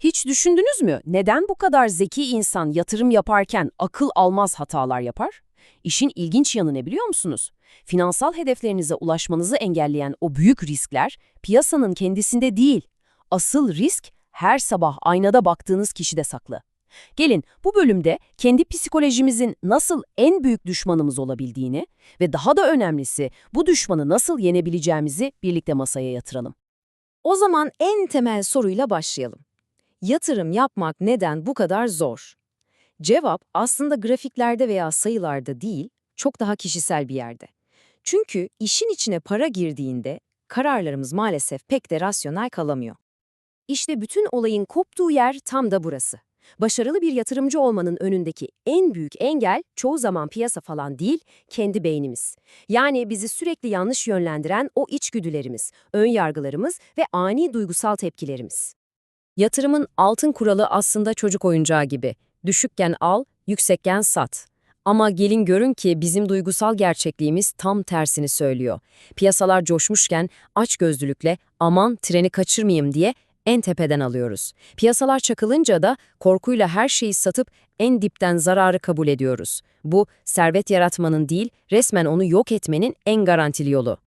Hiç düşündünüz mü neden bu kadar zeki insan yatırım yaparken akıl almaz hatalar yapar? İşin ilginç yanı ne biliyor musunuz? Finansal hedeflerinize ulaşmanızı engelleyen o büyük riskler piyasanın kendisinde değil. Asıl risk her sabah aynada baktığınız kişide saklı. Gelin bu bölümde kendi psikolojimizin nasıl en büyük düşmanımız olabildiğini ve daha da önemlisi bu düşmanı nasıl yenebileceğimizi birlikte masaya yatıralım. O zaman en temel soruyla başlayalım. Yatırım yapmak neden bu kadar zor? Cevap aslında grafiklerde veya sayılarda değil, çok daha kişisel bir yerde. Çünkü işin içine para girdiğinde kararlarımız maalesef pek de rasyonel kalamıyor. İşte bütün olayın koptuğu yer tam da burası. Başarılı bir yatırımcı olmanın önündeki en büyük engel çoğu zaman piyasa falan değil, kendi beynimiz. Yani bizi sürekli yanlış yönlendiren o içgüdülerimiz, ön yargılarımız ve ani duygusal tepkilerimiz. Yatırımın altın kuralı aslında çocuk oyuncağı gibi. Düşükken al, yüksekken sat. Ama gelin görün ki bizim duygusal gerçekliğimiz tam tersini söylüyor. Piyasalar coşmuşken açgözlülükle aman treni kaçırmayayım diye en tepeden alıyoruz. Piyasalar çakılınca da korkuyla her şeyi satıp en dipten zararı kabul ediyoruz. Bu servet yaratmanın değil, resmen onu yok etmenin en garantili yolu.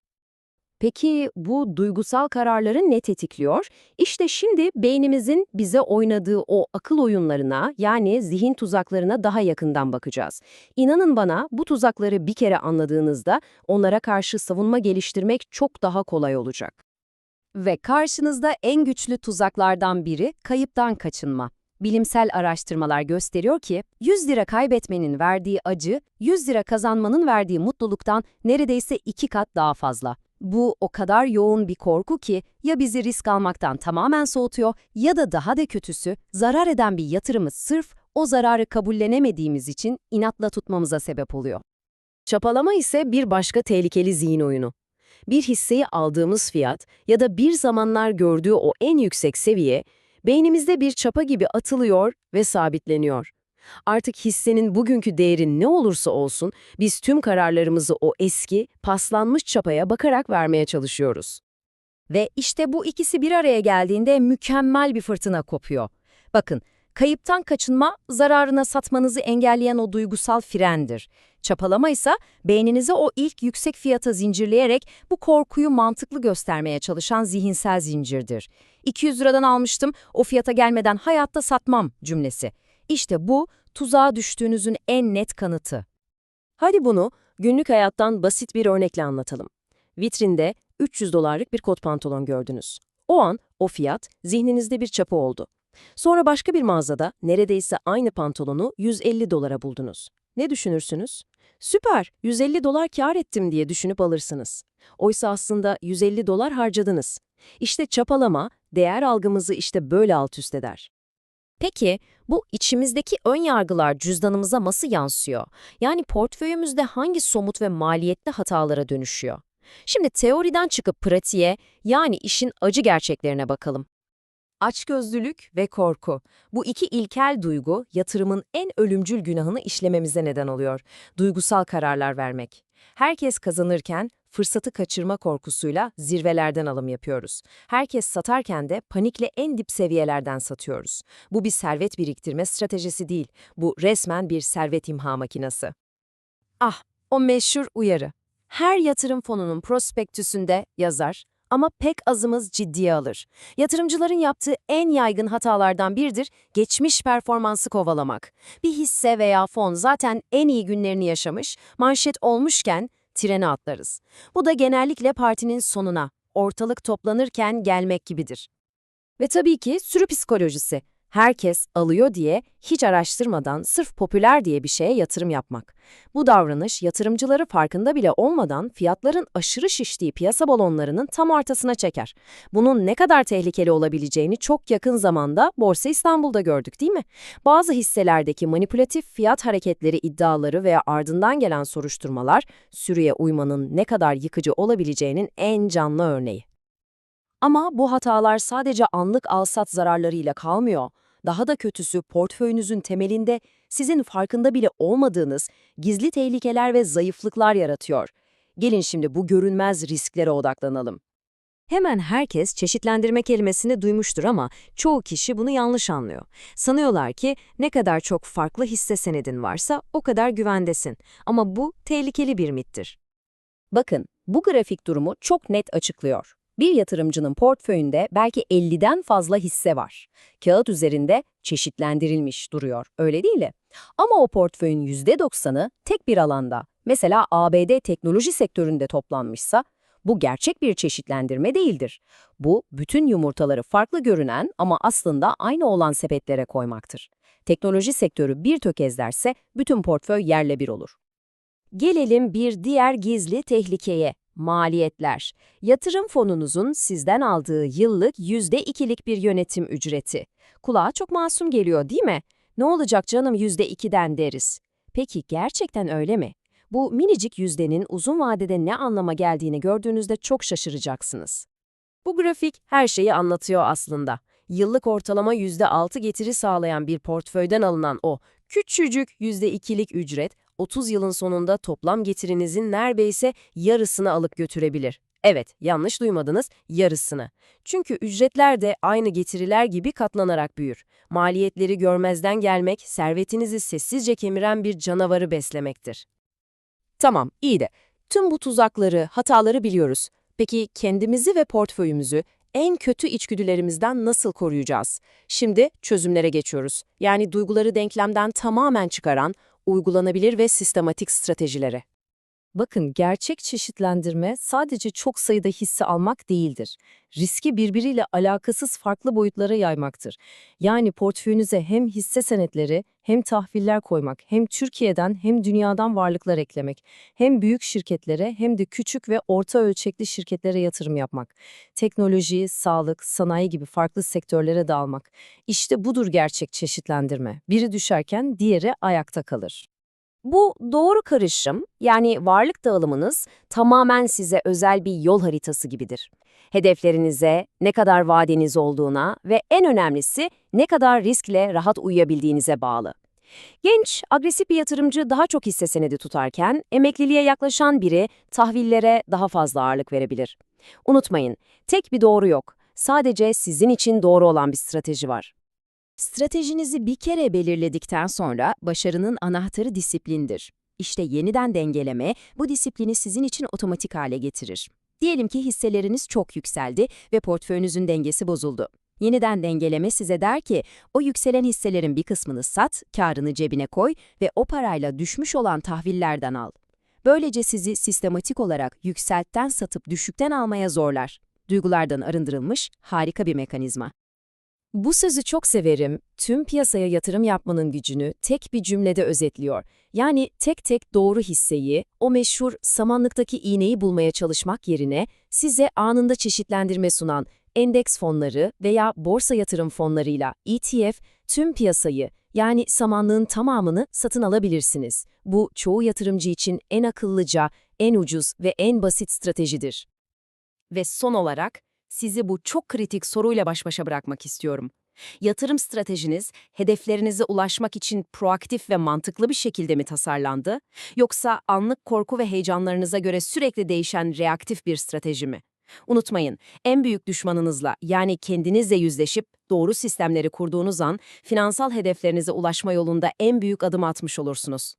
Peki bu duygusal kararları ne tetikliyor? İşte şimdi beynimizin bize oynadığı o akıl oyunlarına yani zihin tuzaklarına daha yakından bakacağız. İnanın bana bu tuzakları bir kere anladığınızda onlara karşı savunma geliştirmek çok daha kolay olacak. Ve karşınızda en güçlü tuzaklardan biri kayıptan kaçınma. Bilimsel araştırmalar gösteriyor ki 100 lira kaybetmenin verdiği acı 100 lira kazanmanın verdiği mutluluktan neredeyse iki kat daha fazla. Bu o kadar yoğun bir korku ki ya bizi risk almaktan tamamen soğutuyor ya da daha da kötüsü zarar eden bir yatırımı sırf o zararı kabullenemediğimiz için inatla tutmamıza sebep oluyor. Çapalama ise bir başka tehlikeli zihin oyunu. Bir hisseyi aldığımız fiyat ya da bir zamanlar gördüğü o en yüksek seviye beynimizde bir çapa gibi atılıyor ve sabitleniyor. Artık hissenin bugünkü değeri ne olursa olsun biz tüm kararlarımızı o eski, paslanmış çapaya bakarak vermeye çalışıyoruz. Ve işte bu ikisi bir araya geldiğinde mükemmel bir fırtına kopuyor. Bakın, kayıptan kaçınma, zararına satmanızı engelleyen o duygusal frendir. Çapalama ise beyninize o ilk yüksek fiyata zincirleyerek bu korkuyu mantıklı göstermeye çalışan zihinsel zincirdir. 200 liradan almıştım, o fiyata gelmeden hayatta satmam cümlesi. İşte bu tuzağa düştüğünüzün en net kanıtı. Hadi bunu günlük hayattan basit bir örnekle anlatalım. Vitrinde 300 dolarlık bir kot pantolon gördünüz. O an o fiyat zihninizde bir çapı oldu. Sonra başka bir mağazada neredeyse aynı pantolonu 150 dolara buldunuz. Ne düşünürsünüz? Süper, 150 dolar kar ettim diye düşünüp alırsınız. Oysa aslında 150 dolar harcadınız. İşte çapalama, değer algımızı işte böyle alt üst eder. Peki bu içimizdeki ön yargılar cüzdanımıza nasıl yansıyor? Yani portföyümüzde hangi somut ve maliyetli hatalara dönüşüyor? Şimdi teoriden çıkıp pratiğe yani işin acı gerçeklerine bakalım. Açgözlülük ve korku. Bu iki ilkel duygu yatırımın en ölümcül günahını işlememize neden oluyor. Duygusal kararlar vermek. Herkes kazanırken fırsatı kaçırma korkusuyla zirvelerden alım yapıyoruz. Herkes satarken de panikle en dip seviyelerden satıyoruz. Bu bir servet biriktirme stratejisi değil. Bu resmen bir servet imha makinesi. Ah, o meşhur uyarı. Her yatırım fonunun prospektüsünde yazar ama pek azımız ciddiye alır. Yatırımcıların yaptığı en yaygın hatalardan biridir geçmiş performansı kovalamak. Bir hisse veya fon zaten en iyi günlerini yaşamış, manşet olmuşken trene atlarız. Bu da genellikle partinin sonuna, ortalık toplanırken gelmek gibidir. Ve tabii ki sürü psikolojisi. Herkes alıyor diye hiç araştırmadan sırf popüler diye bir şeye yatırım yapmak. Bu davranış yatırımcıları farkında bile olmadan fiyatların aşırı şiştiği piyasa balonlarının tam ortasına çeker. Bunun ne kadar tehlikeli olabileceğini çok yakın zamanda Borsa İstanbul'da gördük değil mi? Bazı hisselerdeki manipülatif fiyat hareketleri iddiaları veya ardından gelen soruşturmalar sürüye uymanın ne kadar yıkıcı olabileceğinin en canlı örneği. Ama bu hatalar sadece anlık alsat zararlarıyla kalmıyor. Daha da kötüsü portföyünüzün temelinde sizin farkında bile olmadığınız gizli tehlikeler ve zayıflıklar yaratıyor. Gelin şimdi bu görünmez risklere odaklanalım. Hemen herkes çeşitlendirme kelimesini duymuştur ama çoğu kişi bunu yanlış anlıyor. Sanıyorlar ki ne kadar çok farklı hisse senedin varsa o kadar güvendesin. Ama bu tehlikeli bir mittir. Bakın, bu grafik durumu çok net açıklıyor. Bir yatırımcının portföyünde belki 50'den fazla hisse var. Kağıt üzerinde çeşitlendirilmiş duruyor, öyle değil mi? Ama o portföyün %90'ı tek bir alanda, mesela ABD teknoloji sektöründe toplanmışsa, bu gerçek bir çeşitlendirme değildir. Bu, bütün yumurtaları farklı görünen ama aslında aynı olan sepetlere koymaktır. Teknoloji sektörü bir tökezlerse bütün portföy yerle bir olur. Gelelim bir diğer gizli tehlikeye, maliyetler. Yatırım fonunuzun sizden aldığı yıllık %2'lik bir yönetim ücreti. Kulağa çok masum geliyor değil mi? Ne olacak canım %2'den deriz. Peki gerçekten öyle mi? Bu minicik yüzdenin uzun vadede ne anlama geldiğini gördüğünüzde çok şaşıracaksınız. Bu grafik her şeyi anlatıyor aslında. Yıllık ortalama %6 getiri sağlayan bir portföyden alınan o küçücük %2'lik ücret 30 yılın sonunda toplam getirinizin neredeyse yarısını alıp götürebilir. Evet, yanlış duymadınız, yarısını. Çünkü ücretler de aynı getiriler gibi katlanarak büyür. Maliyetleri görmezden gelmek, servetinizi sessizce kemiren bir canavarı beslemektir. Tamam, iyi de tüm bu tuzakları, hataları biliyoruz. Peki kendimizi ve portföyümüzü en kötü içgüdülerimizden nasıl koruyacağız? Şimdi çözümlere geçiyoruz. Yani duyguları denklemden tamamen çıkaran, uygulanabilir ve sistematik stratejilere. Bakın gerçek çeşitlendirme sadece çok sayıda hisse almak değildir. Riski birbiriyle alakasız farklı boyutlara yaymaktır. Yani portföyünüze hem hisse senetleri hem tahviller koymak, hem Türkiye'den hem dünyadan varlıklar eklemek, hem büyük şirketlere hem de küçük ve orta ölçekli şirketlere yatırım yapmak, teknoloji, sağlık, sanayi gibi farklı sektörlere dağılmak. İşte budur gerçek çeşitlendirme. Biri düşerken diğeri ayakta kalır. Bu doğru karışım, yani varlık dağılımınız tamamen size özel bir yol haritası gibidir. Hedeflerinize, ne kadar vadeniz olduğuna ve en önemlisi ne kadar riskle rahat uyuyabildiğinize bağlı. Genç, agresif bir yatırımcı daha çok hisse senedi tutarken, emekliliğe yaklaşan biri tahvillere daha fazla ağırlık verebilir. Unutmayın, tek bir doğru yok. Sadece sizin için doğru olan bir strateji var. Stratejinizi bir kere belirledikten sonra başarının anahtarı disiplindir. İşte yeniden dengeleme bu disiplini sizin için otomatik hale getirir. Diyelim ki hisseleriniz çok yükseldi ve portföyünüzün dengesi bozuldu. Yeniden dengeleme size der ki, o yükselen hisselerin bir kısmını sat, karını cebine koy ve o parayla düşmüş olan tahvillerden al. Böylece sizi sistematik olarak yükseltten satıp düşükten almaya zorlar. Duygulardan arındırılmış harika bir mekanizma. Bu sözü çok severim. Tüm piyasaya yatırım yapmanın gücünü tek bir cümlede özetliyor. Yani tek tek doğru hisseyi, o meşhur samanlıktaki iğneyi bulmaya çalışmak yerine size anında çeşitlendirme sunan endeks fonları veya borsa yatırım fonlarıyla ETF tüm piyasayı yani samanlığın tamamını satın alabilirsiniz. Bu çoğu yatırımcı için en akıllıca, en ucuz ve en basit stratejidir. Ve son olarak sizi bu çok kritik soruyla baş başa bırakmak istiyorum. Yatırım stratejiniz hedeflerinize ulaşmak için proaktif ve mantıklı bir şekilde mi tasarlandı, yoksa anlık korku ve heyecanlarınıza göre sürekli değişen reaktif bir strateji mi? Unutmayın, en büyük düşmanınızla yani kendinizle yüzleşip doğru sistemleri kurduğunuz an finansal hedeflerinize ulaşma yolunda en büyük adım atmış olursunuz.